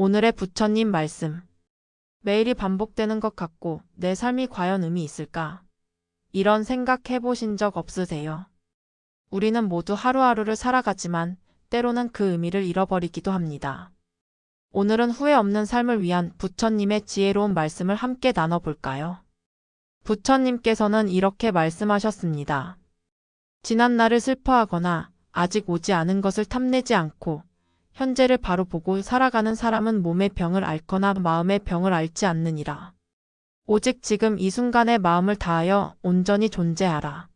오늘의 부처님 말씀. 매일이 반복되는 것 같고 내 삶이 과연 의미 있을까? 이런 생각 해 보신 적 없으세요? 우리는 모두 하루하루를 살아가지만 때로는 그 의미를 잃어버리기도 합니다. 오늘은 후회 없는 삶을 위한 부처님의 지혜로운 말씀을 함께 나눠볼까요? 부처님께서는 이렇게 말씀하셨습니다. 지난 날을 슬퍼하거나 아직 오지 않은 것을 탐내지 않고 현재를 바로 보고 살아가는 사람은 몸의 병을 앓거나 마음의 병을 앓지 않느니라. 오직 지금 이 순간에 마음을 다하여 온전히 존재하라.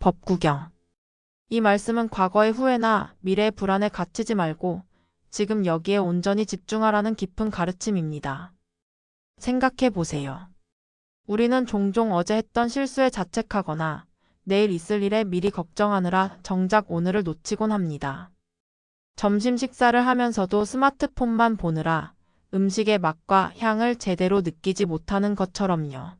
법구경. 이 말씀은 과거의 후회나 미래의 불안에 갇히지 말고 지금 여기에 온전히 집중하라는 깊은 가르침입니다. 생각해 보세요. 우리는 종종 어제 했던 실수에 자책하거나 내일 있을 일에 미리 걱정하느라 정작 오늘을 놓치곤 합니다. 점심 식사를 하면서도 스마트폰만 보느라 음식의 맛과 향을 제대로 느끼지 못하는 것처럼요.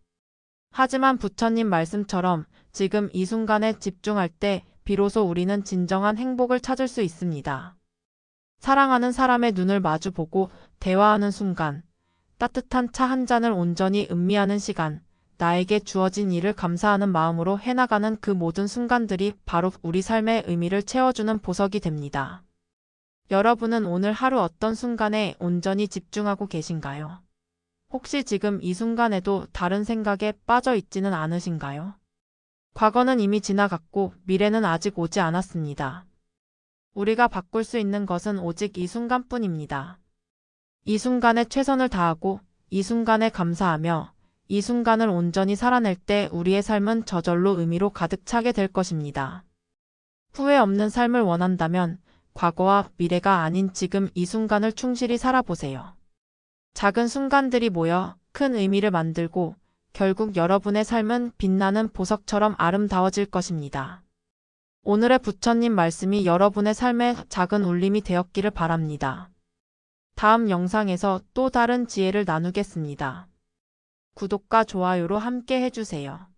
하지만 부처님 말씀처럼 지금 이 순간에 집중할 때 비로소 우리는 진정한 행복을 찾을 수 있습니다. 사랑하는 사람의 눈을 마주보고 대화하는 순간, 따뜻한 차 한 잔을 온전히 음미하는 시간, 나에게 주어진 일을 감사하는 마음으로 해나가는 그 모든 순간들이 바로 우리 삶의 의미를 채워주는 보석이 됩니다. 여러분은 오늘 하루 어떤 순간에 온전히 집중하고 계신가요? 혹시 지금 이 순간에도 다른 생각에 빠져 있지는 않으신가요? 과거는 이미 지나갔고 미래는 아직 오지 않았습니다. 우리가 바꿀 수 있는 것은 오직 이 순간뿐입니다. 이 순간에 최선을 다하고 이 순간에 감사하며 이 순간을 온전히 살아낼 때 우리의 삶은 저절로 의미로 가득 차게 될 것입니다. 후회 없는 삶을 원한다면 과거와 미래가 아닌 지금 이 순간을 충실히 살아보세요. 작은 순간들이 모여 큰 의미를 만들고 결국 여러분의 삶은 빛나는 보석처럼 아름다워질 것입니다. 오늘의 부처님 말씀이 여러분의 삶의 작은 울림이 되었기를 바랍니다. 다음 영상에서 또 다른 지혜를 나누겠습니다. 구독과 좋아요로 함께 해주세요.